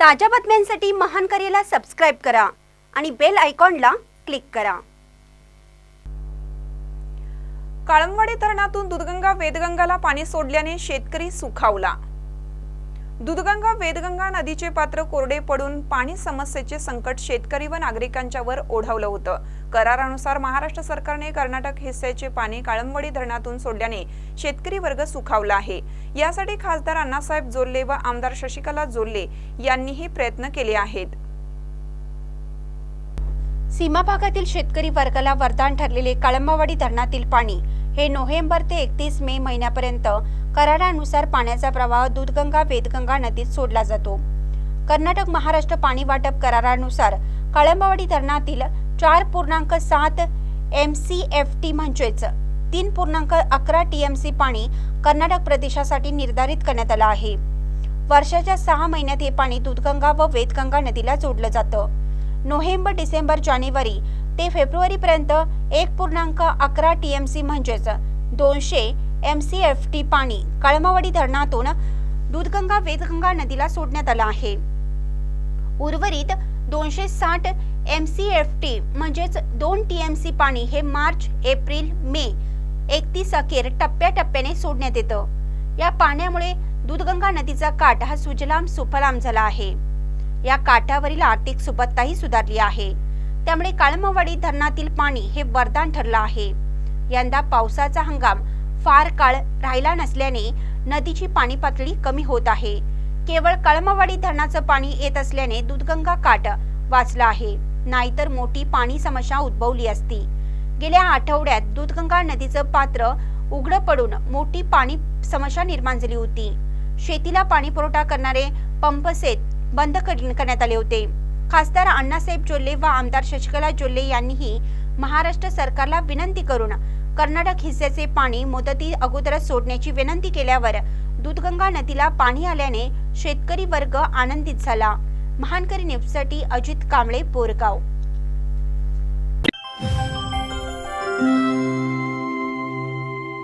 ताज्या बातम्यांसाठी महान करेला सबस्क्राईब करा आणि बेल आयकॉनला क्लिक करा. काळंबवाडी धरणातून दुधगंगा वेदगंगाला पाणी सोडल्याने शेतकरी सुखावला. दूधगंगा वेदगंगा नदीचे पात्र कोरडे पडून पाणी समस्येचे संकट शेतकरी व नागरिकांच्यावर ओढवलं ओढावलं होतं. करारानुसार महाराष्ट्र सरकारने कर्नाटक हिस्स्याचे पाणी काळंबडी धरणातून सोडल्याने शेतकरी वर्ग सुखावला आहे. यासाठी खासदार अण्णासाहेब जोल्ले व आमदार शशिकला जोल्ले यांनीही प्रयत्न केले आहेत. सीमा भागातील शेतकरी वर्गाला वरदान ठरलेले कळंबावाडी धरणातील पाणी हे नोव्हेंबर ते एकतीस मे महिन्यापर्यंत करारानुसार पाण्याचा प्रवाह दूधगंगा वेदगंगा नदीत सोडला जातो. कर्नाटक महाराष्ट्र पाणी वाटप करारानुसार कळंबावाडी धरणातील चार पूर्णांक सात एम सी एफ टी म्हणजेच तीन पूर्णांक अकरा टी एम सी पाणी कर्नाटक प्रदेशासाठी निर्धारित करण्यात आलं आहे. वर्षाच्या सहा महिन्यात हे पाणी दूधगंगा व वेदगंगा नदीला जोडलं जातं. नोव्हेंबर डिसेंबर जानेवारी ते फेब्रुवारीपर्यंत एक पूर्णांक अकरा टी एम सी म्हणजेच दोनशे एम सी एफ टी पाणी कळमावाडी धरणातून दूधगंगा वेदगंगा नदीला सोडण्यात आलं आहे. उर्वरित दोनशे साठ एम सी एफ टी म्हणजेच दोन टी एम सी पाणी हे मार्च एप्रिल मे एकतीस अखेर टप्प्याटप्प्याने सोडण्यात येतं. या पाण्यामुळे दूधगंगा नदीचा काठ हा सुजलाम सुफलाम झाला आहे. या काठावरील आर्थिक सुबत्ताही सुधारली आहे. त्यामुळे काळमवाडी धरणातील पाणी हे वरदान ठरलं आहे. यंदा पावसाचा हंगाम फार काळ राहिला नसल्याने नदीची पाणी पातळी कमी होत आहे. केवळ कळमवाडी धरणाचं पाणी येत असल्याने दूधगंगा काठ वाचला आहे. नाहीतर मोठी पाणी समस्या उद्भवली असती. गेल्या आठवड्यात दूधगंगा नदीचं पात्र उघडं पडून मोठी पाणी समस्या निर्माण झाली होती. शेतीला पाणी पुरवठा करणारे पंपसेट बंद करण्यात आले होते. खासदार अण्णासाहेब जोल्ले व आमदार शशिकला जोल्ले यांनीही महाराष्ट्र सरकारला विनंती करून कर्नाटक हिस्स्याचे पाणी मुदती अगोदरच सोडण्याची विनंती केल्यावर दूधगंगा नदीला पाणी आल्याने शेतकरी वर्ग आनंदित झाला. महानकरी न्यूजसाठी अजित कांबळे बोरगाव.